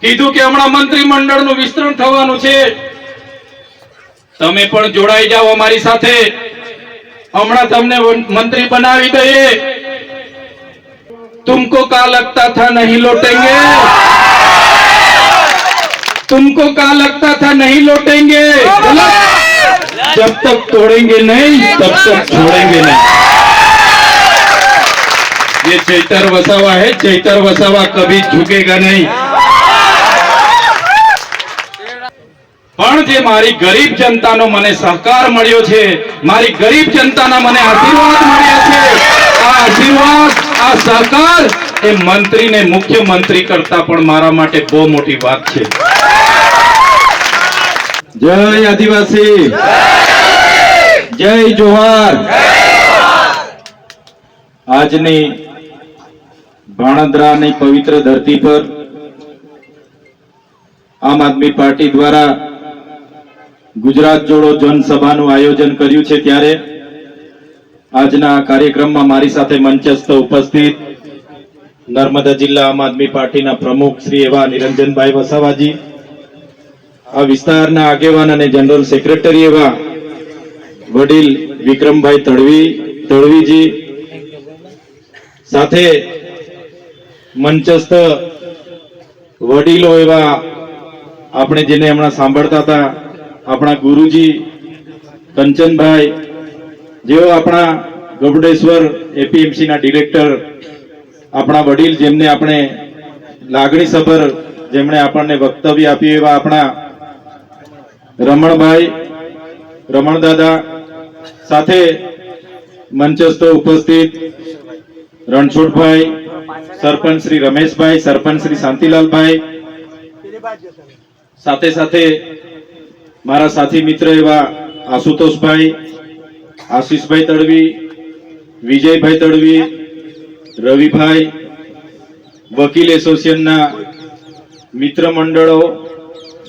કીધું કે હમણાં મંત્રીમંડળનું વિસ્તરણ થવાનું છે તમે પણ જોડાઈ જાઓ અમારી સાથે હમણાં તમને મંત્રી બનાવી દઈએ तुमको का लगता था नहीं लौटेंगे तुमको का लगता था नहीं लौटेंगे बोला जब तक तोड़ेंगे नहीं तब तक छोड़ेंगे नहीं ये चैतर वसावा है चैतर वसावा कभी झुकेगा नहीं જે મારી ગરીબ જનતાનો મને સહકાર મળ્યો છે, મારી ગરીબ જનતાના મને આશીર્વાદ મળ્યા છે. આ આશીર્વાદ, આ સહકાર એ મંત્રીને મુખ્યમંત્રી કરતા પણ મારા માટે બહુ મોટી વાત છે. જય આદિવાસી. જય જોહાર. આજની ભાણદ્રાની પવિત્ર ધરતી પર આમ આદમી પાર્ટી દ્વારા ગુજરાત જોડો જનસભાનું આયોજન કર્યું છે ત્યારે આજના કાર્યક્રમમાં મારી સાથે મંચસ્થ ઉપસ્થિત નર્મદા જિલ્લા આમ આદમી પાર્ટીના પ્રમુખ શ્રી એવા નિરંજનભાઈ વસાવાજી, આ વિસ્તારના આગેવાન અને જનરલ સેક્રેટરી એવા વડીલ વિક્રમભાઈ તડવી, તડવીજી સાથે મંચસ્થ વડીલો એવા આપણે જેને હમણાં સાંભળતા હતા આપણા ગુરુજી કંચનભાઈ, જેઓ આપણા ગબડેશ્વર એપીએમસી ના ડિરેક્ટર, આપણા વડીલ જેમને આપણે લાગણીસભર જેમણે આપણને વક્તવ્ય આપ્યું એવા આપણા રમણભાઈ, રમણદાદા, સાથે મંચસ્થ ઉપસ્થિત રણછોડભાઈ, સરપંચ શ્રી રમેશભાઈ, સરપંચ શ્રી શાંતિલાલભાઈ, સાથે સાથે મારા સાથી મિત્ર એવા આશુતોષભાઈ, આશીષભાઈ તડવી, વિજયભાઈ તડવી, રવિભાઈ, વકીલ એસોસિએશનના મિત્ર મંડળો,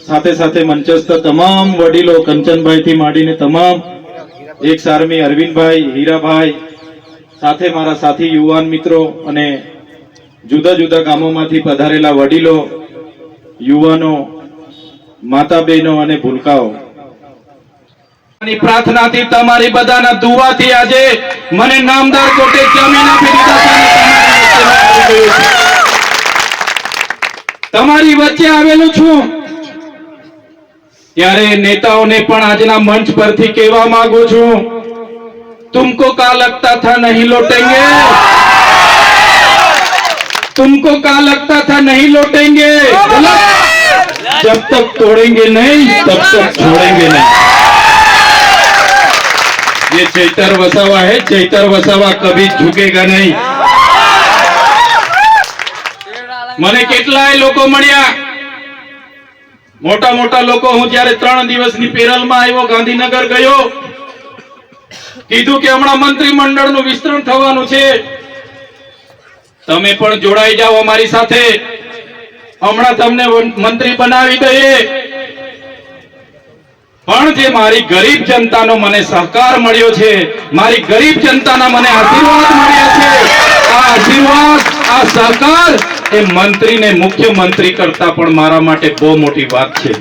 સાથે સાથે મંચસ્થ તમામ વડીલો કંચનભાઈથી માંડીને તમામ એક સારમી અરવિંદભાઈ, હીરાભાઈ, સાથે મારા સાથી યુવાન મિત્રો અને જુદા જુદા ગામોમાંથી પધારેલા વડીલો, યુવાનો માતા બહેનો અને ભૂલકાઓ ની પ્રાર્થનાથી તમારી બધાના દુવાથી આજે મને નામદાર કોટે જમીન આપી દીધા છે અને તમારી વચ્ચે આવેલું છું ત્યારે નેતાઓને પણ આજના મંચ પરથી કહેવા માંગુ છું तुमको का लगता था नहीं लौटेंगे तुमको का लगता था नहीं लौटेंगे बोला जब तक तोड़ेंगे नहीं तब तक छोड़ेंगे नहीं ये चैतर वसावा है चैतर वसावा कभी झुकेगा नहीं મને કેટલાય લોકો મળ્યા મોટા મોટા લોકો હું જ્યારે ત્રણ દિવસની પેરલમાં આવ્યો ગાંધીનગર ગયો કીધું કે હમણાં મંત્રીમંડળનું વિસ્તરણ થવાનું છે તમે પણ જોડાઈ જાઓ અમારી સાથે હમણાં તમને મંત્રી બનાવી દઈએ. પણ જે મારી ગરીબ જનતાનો મને સહકાર મળ્યો છે, મારી ગરીબ જનતાના મને આશીર્વાદ મળ્યા છે. આ આશીર્વાદ, આ સહકાર એ મંત્રીને મુખ્યમંત્રી કરતા પણ મારા માટે બહુ મોટી વાત છે.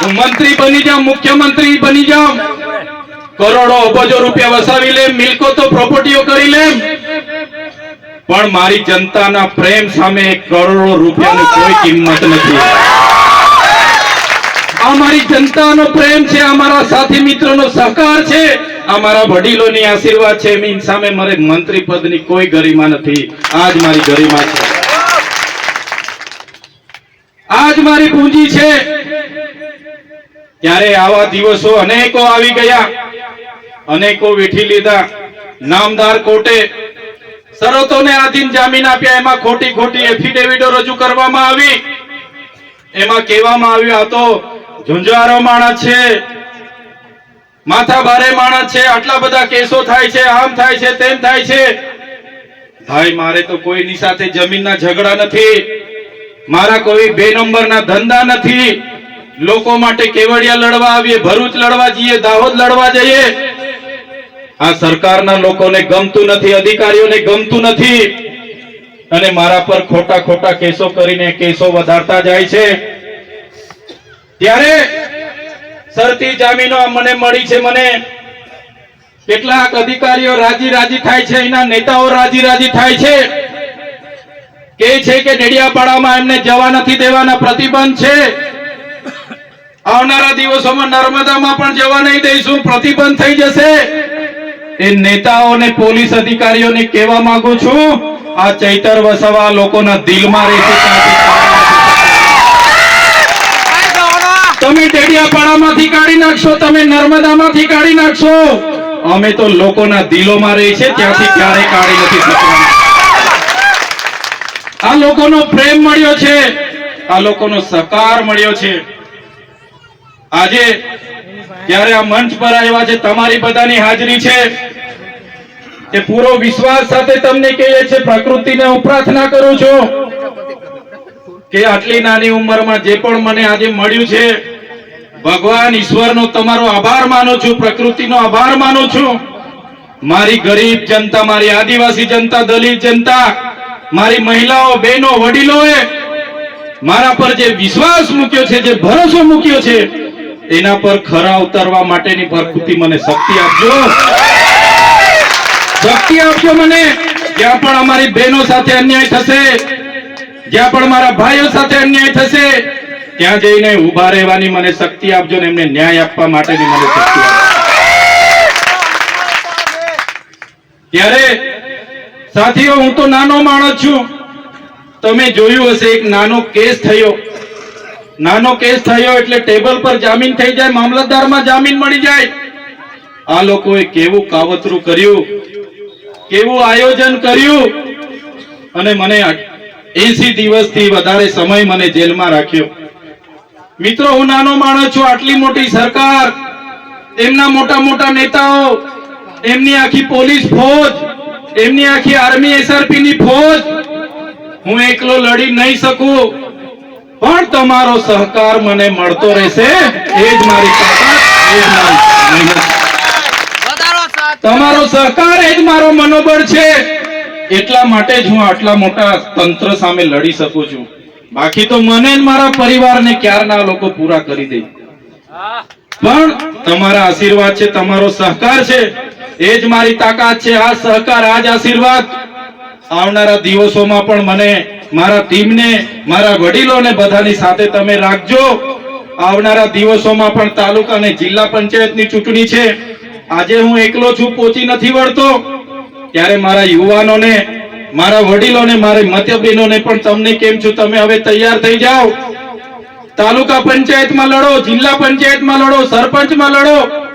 હું મંત્રી બની જાઉં, મુખ્યમંત્રી બની જાઉં. કરોડો અબજો રૂપિયા વસાવી લે મિલકતો પ્રોપર્ટીઓ કરી લે. પણ મારી જનતાના પ્રેમ સામે કરોડો રૂપિયાની કોઈ કિંમત નથી. આ જનતાનો પ્રેમ છે અમારા સાથી મિત્રોનો સહકાર છે અમારા વડીલોની આશીર્વાદ છે એની સામે મારે મંત્રી પદની કોઈ ગરિમા નથી. આજ મારી ગરિમા છે. આજ મારી પૂંજી છે. ત્યારે આવા દિવસો અનેકો આવી ગયા. અનેકો વેઠી લીધા. નામદાર કોર્ટે શરતોને આધીન જામીન આપ્યા. એમાં ખોટી ખોટી એફિડેવિટો રજૂ કરવામાં આવી. એમાં કહેવામાં આવ્યું, આ તો ઝુંઝારો માણસ છે. માથા ભારે માણસ છે. આટલા બધા કેસો થાય છે. આમ થાય છે, તેમ થાય છે. ભાઈ, મારે તો કોઈની સાથે જમીનના ઝઘડા નથી. મારા કોઈ બે નંબરના ધંધા નથી. લોકો માટે કેવડિયા લડવા આવીએ, ભરૂચ લડવા જઈએ, દાહોદ લડવા જઈએ. આ સરકારના લોકોને ગમતું નથી, અધિકારીઓને ગમતું નથી. અને મારા પર ખોટા ખોટા કેસો કરીને કેસો વધારતા જાય છે. ત્યારે સરતી જામીનો મને મળી છે મને. કેટલાક અધિકારીઓ રાજી રાજી થાય છે, એના નેતાઓ રાજી રાજી થાય છે. કે છે કે ડેડિયાપાડામાં એમને જવા નથી દેવાના પ્રતિબંધ છે. આવનારા દિવસોમાં નર્મદામાં પણ જવા નહીં દઈશું, પ્રતિબંધ થઈ જશે. એ નેતાઓને પોલીસ અધિકારીઓને કહેવા માંગુ છું, આ ચૈતર વસાવા લોકોના દિલમાં રહેશે તમે ટેડિયાપાડામાંથી કાઢી નાખશો, તમે નર્મદામાંથી કાઢી નાખશો. અમે તો લોકોના દિલોમાં રહી છે, ત્યાંથી ક્યારેય કાઢી નથી શકવાના. આ લોકોનો પ્રેમ મળ્યો છે, આ લોકોનો સહકાર મળ્યો છે. આજે જ્યારે આ મંચ પર આવ્યા છે તમારી બધાની હાજરી છે એ પૂરો વિશ્વાસ સાથે તમને કહીએ છે પ્રકૃતિને હું પ્રાર્થના કરું છું કે આટલી નાની ઉંમરમાં જે પણ મને આજે મળ્યું છે, ભગવાન ઈશ્વરનો તમારો આભાર માનું છું, પ્રકૃતિનો આભાર માનું છું. મારી ગરીબ જનતા, મારી આદિવાસી જનતા, દલિત જનતા, મારી મહિલાઓ, બહેનો, વડીલોએ મારા પર જે વિશ્વાસ મૂક્યો છે, જે ભરોસો મૂક્યો છે એના પર ખરા ઉતરવા માટેની પ્રકૃતિ મને શક્તિ આપજો. શક્તિ આપજો મને. જ્યાં પણ અમારી બહેનો સાથે અન્યાય થશે, જ્યાં પણ મારા ભાઈઓ સાથે અન્યાય થશે, ત્યાં જઈને ઊભા રહેવાની મને શક્તિ આપજો ને એમને ન્યાય આપવા માટેની મને શક્તિ ત્યારે, સાથીઓ, હું તો નાનો માણસ છું. તમે જોયું હશે, એક નાનો કેસ થયો. નાનો કેસ થયો એટલે ટેબલ પર જામીન થઈ જાય, મામલતદારમાં જામીન મળી જાય. આ લોકોએ કેવું કાવતરું કર્યું? કેવું આયોજન કર્યું? અને મને એસી દિવસથી વધારે સમય મને જેલમાં રાખ્યો. મિત્રો, હું નાનો માણસ છું, આટલી મોટી સરકાર, એમના મોટા મોટા નેતાઓ, એમની આખી પોલીસ ફોજ, એમની આખી આર્મી એસઆરપી ની ફોજ. હું એકલો લડી નહીં શકું. પણ તમારો સહકાર મને મળતો રહેશે. એ જ મારી તાકાત એ જ મારી તમારો સહકાર એ જ મારો મનોબળ છે. એટલા માટે જ હું આટલા મોટા તંત્ર સામે લડી શકું છું. બાકી તો મને મારા પરિવારને ક્યારના લોકો પૂરા કરી દે. પણ તમારા આશીર્વાદ છે તમારો સહકાર છે. એ જ મારી તાકાત છે. આ સહકાર આ જ આશીર્વાદ. આવનારા દિવસોમાં પણ મને મારા ટીમને મારા વડીલોને બધાની સાથે તમે રાખજો. આવનારા દિવસોમાં પણ તાલુકા અને જિલ્લા પંચાયતની ચૂંટણી છે. આજે હું એકલો છું, પોચી નથી વળતો. ત્યારે મારા યુવાનોને, મારા વડીલોને, મારી મતબેનોને પણ તમને કેમ છું, તમે હવે તૈયાર થઈ જાઓ. તાલુકા પંચાયતમાં લડો, જિલ્લા પંચાયતમાં લડો, સરપંચમાં લડો.